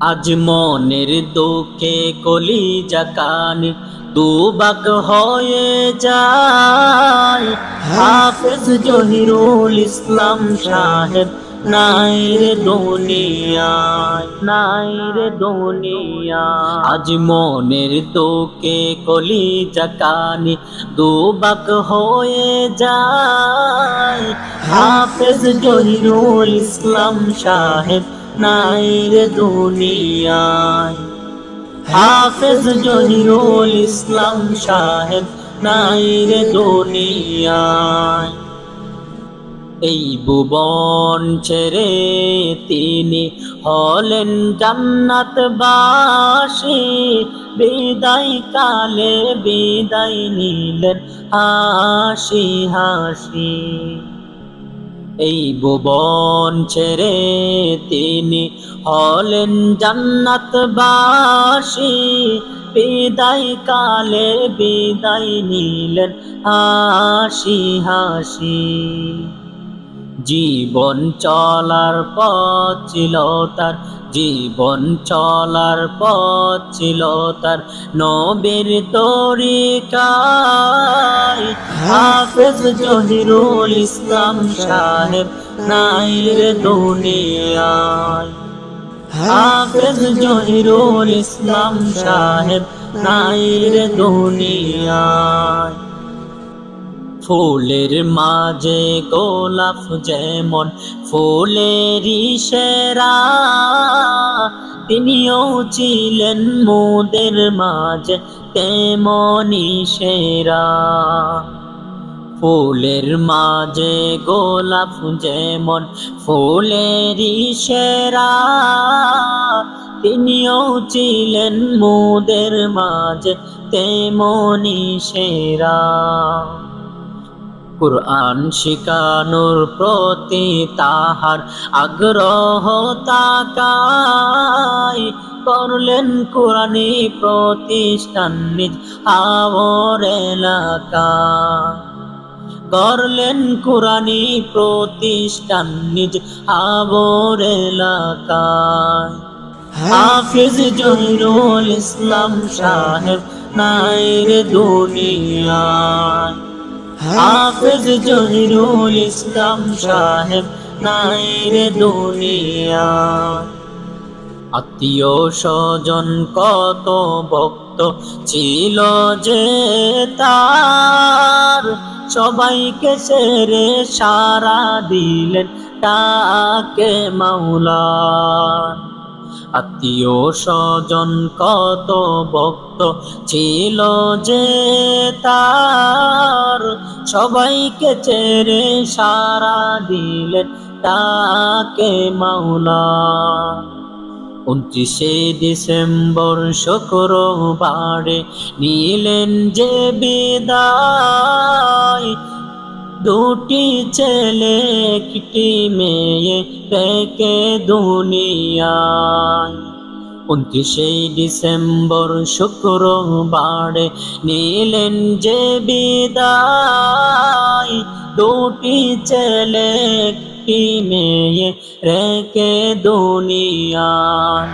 আজ মনের দুঃখে কলি জাকানি দুবাক হয়ে যায়। হাফেজ জহিরুল ইসলাম সাহেব, নাই রে দুনিয়ায়, নাই রে দুনিয়া আজ মনের দুঃখে কলি জাকানি দুবাক হয়ে যায়। হাফেজ জহিরুল ইসলাম সাহেব নাই দুনিয়ায়। হাফেজ জহিরুল ইসলাম সাহেব নাই দুনিয়ায়। এই ভুবন ছেড়ে তিনি হলেন জান্নাত বাসী বিদায় কালে বিদায় নিলেন হাসি হাসি। এই ভুবন ছেড়ে তিনি হলেন জান্নাত বাসী বিদায় কালে বিদায় নিলেন হাসি হাসি। জীবন চলার পথ ছিল তার, জীবন চলার পথ ছিল তার। নবীর তরিকায় হাফেজ জহিরুল ইসলাম সাহেব নাই রে দুনিয়ায়। হাফেজ জহিরুল ইসলাম সাহেব নাই রে দুনিয়ায়। ফুলের মাঝে গোলাপ যেমন ফুলেরই সেরা, তিনিও ছিলেন মোদের মাঝে তেমনি সেরা। ফুলের মাঝে গোলাপ যেমন ফুলেরই সেরা, তিনিও ছিলেন মোদের মাঝে তেমনি সেরা। কুরআন শিকানোর প্রতি তাহার আগ্রহ তাকাই, করলেন কোরআনি প্রতিষ্ঠান নিজ আবর এলাকা করলেন কোরআনি প্রতিষ্ঠান নিজ আবর এলাকায়। হাফিজ জহিরুল ইসলাম সাহেব নাই রে দুনিয়ায়। হাফিজ জহিরুল ইসলাম সাহেব নাই রে দুনিয়া আত্মীয় স্বজন কত ভক্ত ছিল যে তার? সবাইকে সেরে সারা দিলেন তাকে মাওলা? আত্মীয় স্বজন কত ভক্ত ছিল যে তার? সবাইকে চেরে সারা দিলেন তাকে মাওলা? উনত্রিশে ডিসেম্বর শুক্রবারে নিলেন যে বিদায়। দুটি ছেলে, একটি মেয়ে রেখে দুনিয়ায়। উনত্রিশে ডিসেম্বর শুক্রবারে নিলেন যে বিদায়। দুটি ছেলে একটি মেয়ে রেখে দুনিয়ায়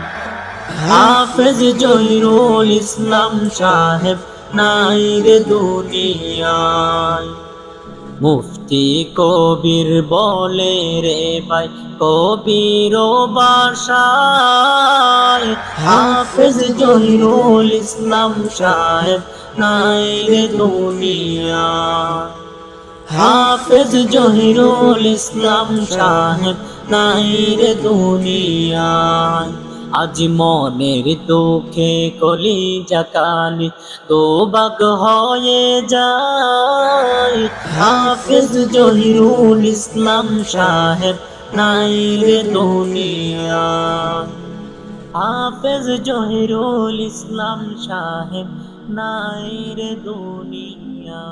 হাফেজ জহিরুল ইসলাম সাহেব নাই রে দুনিয়ায় মুফতি কবির বলে রে ভাই কবির বাসায় হাফেজ জহিরুল ইসলাম সাহেব নাই রে দুনিয়া হাফেজ জহিরুল ইসলাম সাহেব নাই রে দুনিয়ায়। আজ মনের দুঃখে কলি জাকানি তো বাক হয়ে যায়। হাফিজ জহিরুল ইসলাম সাহেব নাই রে দুনিয়া হাফিজ জহিরুল ইসলাম সাহেব নাই রে দুনিয়া